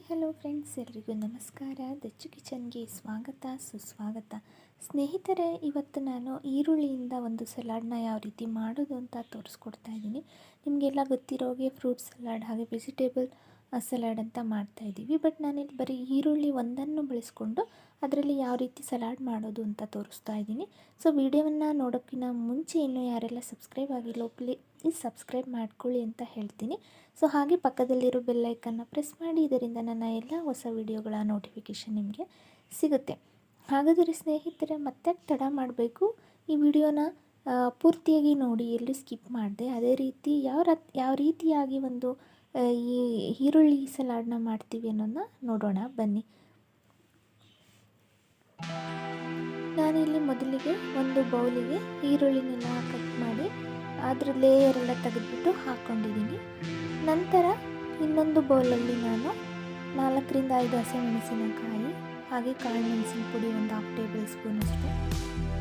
Hi hello friends, ಎಲ್ರಿಗೂ ನಮಸ್ಕಾರ. ದಚ್ಚು ಕಿಚನ್ಗೆ ಸ್ವಾಗತ, ಸುಸ್ವಾಗತ. ಸ್ನೇಹಿತರೆ, ಇವತ್ತು ನಾನು ಈರುಳ್ಳಿಯಿಂದ ಒಂದು ಸಲಾಡ್ನ ಯಾವ ರೀತಿ ಮಾಡೋದು ಅಂತ ತೋರಿಸ್ಕೊಡ್ತಾ ಇದ್ದೀನಿ. ನಿಮಗೆಲ್ಲ ಗೊತ್ತಿರೋಗೆ ಫ್ರೂಟ್ ಸಲಾಡ್ ಹಾಗೆ ವೆಜಿಟೇಬಲ್ ಸಲಾಡ್ ಅಂತ ಮಾಡ್ತಾ ಇದ್ದೀವಿ. ಬಟ್ ನಾನಿಲ್ಲಿ ಬರೀ ಈರುಳ್ಳಿ ಒಂದನ್ನು ಬಳಸ್ಕೊಂಡು ಅದರಲ್ಲಿ ಯಾವ ರೀತಿ ಸಲಾಡ್ ಮಾಡೋದು ಅಂತ ತೋರಿಸ್ತಾ ಇದ್ದೀನಿ. ಸೊ, ವಿಡಿಯೋವನ್ನು ನೋಡೋಕ್ಕಿಂತ ಮುಂಚೆ ಇನ್ನೂ ಯಾರೆಲ್ಲ ಸಬ್ಸ್ಕ್ರೈಬ್ ಆಗಿಲ್ಲ ಪ್ಲೀಸ್ ಸಬ್ಸ್ಕ್ರೈಬ್ ಮಾಡ್ಕೊಳ್ಳಿ ಅಂತ ಹೇಳ್ತೀನಿ. ಸೊ, ಹಾಗೆ ಪಕ್ಕದಲ್ಲಿರೋ ಬೆಲ್ಲೈಕನ್ನು ಪ್ರೆಸ್ ಮಾಡಿ, ಇದರಿಂದ ನನ್ನ ಎಲ್ಲ ಹೊಸ ವಿಡಿಯೋಗಳ ನೋಟಿಫಿಕೇಷನ್ ನಿಮಗೆ ಸಿಗುತ್ತೆ. ಹಾಗಾದರೆ ಸ್ನೇಹಿತರೆ, ಮತ್ತೆ ತಡ ಮಾಡಬೇಕು. ಈ ವಿಡಿಯೋನ ಪೂರ್ತಿಯಾಗಿ ನೋಡಿ, ಎಲ್ಲೂ ಸ್ಕಿಪ್ ಮಾಡಿದೆ, ಅದೇ ರೀತಿ ಯಾವ ಯಾವ ರೀತಿಯಾಗಿ ಒಂದು ಈ ಈರುಳ್ಳಿ ಸಲಾಡ್ನ ಮಾಡ್ತೀವಿ ಅನ್ನೋದನ್ನ ನೋಡೋಣ, ಬನ್ನಿ. ನಾನಿಲ್ಲಿ ಮೊದಲಿಗೆ ಒಂದು ಬೌಲಿಗೆ ಈರುಳ್ಳಿನೆಲ್ಲ ಕಟ್ ಮಾಡಿ ಅದ್ರ ಲೇಯರ್ ಎಲ್ಲ ತೆಗೆದ್ಬಿಟ್ಟು ಹಾಕ್ಕೊಂಡಿದ್ದೀನಿ ನಂತರ ಇನ್ನೊಂದು ಬೌಲಲ್ಲಿ ನಾನು ನಾಲ್ಕರಿಂದ ಐದು ಹಸಿಮೆಣಸಿನಕಾಯಿ, ಹಾಗೆ ಕಾಳು ಮೆಣಸಿನ ಪುಡಿ ಒಂದು ಹಾಫ್ ಟೇಬಲ್ ಸ್ಪೂನಷ್ಟು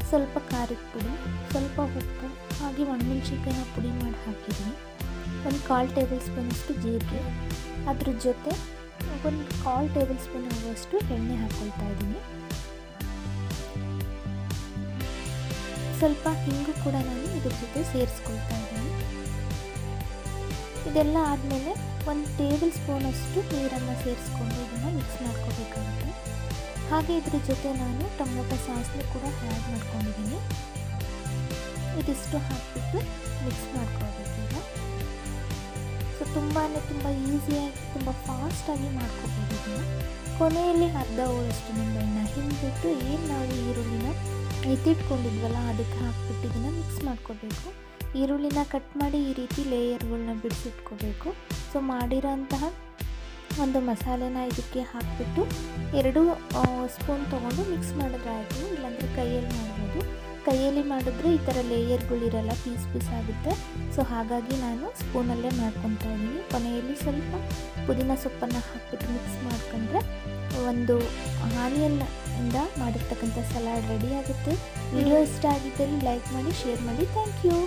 ಸ್ವಲ್ಪ ಖಾರದ ಪುಡಿ, ಸ್ವಲ್ಪ ಉಪ್ಪು, ಹಾಗೆ ಒಣಮೆಣ್ಸಿನ್ಕಾಯಿನ ಪುಡಿ ಮಾಡಿ ಹಾಕಿದ್ದೀನಿ. ಒಂದು ಕಾಲು ಟೇಬಲ್ ಸ್ಪೂನಷ್ಟು ಜೀರಿಗೆ. ಅದ್ರ ಜೊತೆ ಒಂದು ಕಾಲು ಟೇಬಲ್ ಸ್ಪೂನ್ ಆಗುವಷ್ಟು ಎಣ್ಣೆ ಹಾಕ್ಕೊಳ್ತಾ ಇದ್ದೀನಿ. ಸ್ವಲ್ಪ ಹಿಂಗು ಕೂಡ ನಾನು ಇದ್ರ ಜೊತೆ ಸೇರಿಸ್ಕೊಳ್ತಾ ಇದ್ದೀನಿ. ಇದೆಲ್ಲ ಆದಮೇಲೆ ಒಂದು ಟೇಬಲ್ ಸ್ಪೂನಷ್ಟು ನೀರನ್ನು ಸೇರಿಸ್ಕೊಂಡು ಇದನ್ನು ಮಿಕ್ಸ್ ಮಾಡ್ಕೋಬೇಕಾಗುತ್ತೆ. ಹಾಗೆ ಇದ್ರ ಜೊತೆ ನಾನು ಟೊಮೊಟೊ ಸಾಸ್ನು ಕೂಡ ಆ್ಯಡ್ ಮಾಡ್ಕೊಂಡಿದ್ದೀನಿ. ಇದಿಷ್ಟು ಹಾಕಿಬಿಟ್ಟು ತುಂಬಾ ತುಂಬ ಈಸಿಯಾಗಿ ತುಂಬ ಫಾಸ್ಟಾಗಿ ಮಾಡ್ಕೋಬೋದು ಇದನ್ನು ಕೊನೆಯಲ್ಲಿ ಅರ್ಧ ಹೋಳಷ್ಟು ನಿಂಬೆಹಣ್ಣ ಹಿಂಬಿಟ್ಟು ಏನು ನಾವು ಈರುಳ್ಳಿನ ಎತ್ತಿಟ್ಕೊಂಡಿದ್ವಲ್ಲ ಅದಕ್ಕೆ ಹಾಕ್ಬಿಟ್ಟು ಇದನ್ನು ಮಿಕ್ಸ್ ಮಾಡ್ಕೋಬೇಕು. ಈರುಳ್ಳಿನ ಕಟ್ ಮಾಡಿ ಈ ರೀತಿ ಲೇಯರ್ಗಳನ್ನ ಬಿಡಿಸಿಟ್ಕೋಬೇಕು. ಸೊ ಮಾಡಿರೋಂತಹ ಒಂದು ಮಸಾಲೆನ ಇದಕ್ಕೆ ಹಾಕಿಬಿಟ್ಟು ಎರಡು ಸ್ಪೂನ್ ತೊಗೊಂಡು ಮಿಕ್ಸ್ ಮಾಡಿದ್ರೆ ಆಯಿತು. ಇಲ್ಲಾಂದರೆ ಕೈಯಲ್ಲಿ ಮಾಡ್ಬೋದು. ಕೈಯಲ್ಲಿ ಮಾಡಿದ್ರೆ ಈ ಥರ ಲೇಯರ್ಗಳಿರಲ್ಲ ಪೀಸ್ ಪೀಸ್ ಆಗುತ್ತೆ. ಸೊ ಹಾಗಾಗಿ ನಾನು ಸ್ಪೂನಲ್ಲೇ ಮಾಡ್ಕೊತಾ ಇದ್ದೀನಿ. ಕೊನೆಯಲ್ಲಿ ಸ್ವಲ್ಪ ಪುದೀನ ಸೊಪ್ಪನ್ನು ಹಾಕಿಬಿಟ್ಟು ಮಿಕ್ಸ್ ಮಾಡ್ಕೊಂಡ್ರೆ ಒಂದು ಆನಿಯನ್ ಇಂದ ಮಾಡಿರ್ತಕ್ಕಂಥ ಸಲಾಡ್ ರೆಡಿ ಆಗುತ್ತೆ. ವಿಡಿಯೋ ಇಷ್ಟ ಆಗಿದ್ದಲ್ಲಿ ಲೈಕ್ ಮಾಡಿ ಶೇರ್ ಮಾಡಿ. Thank you.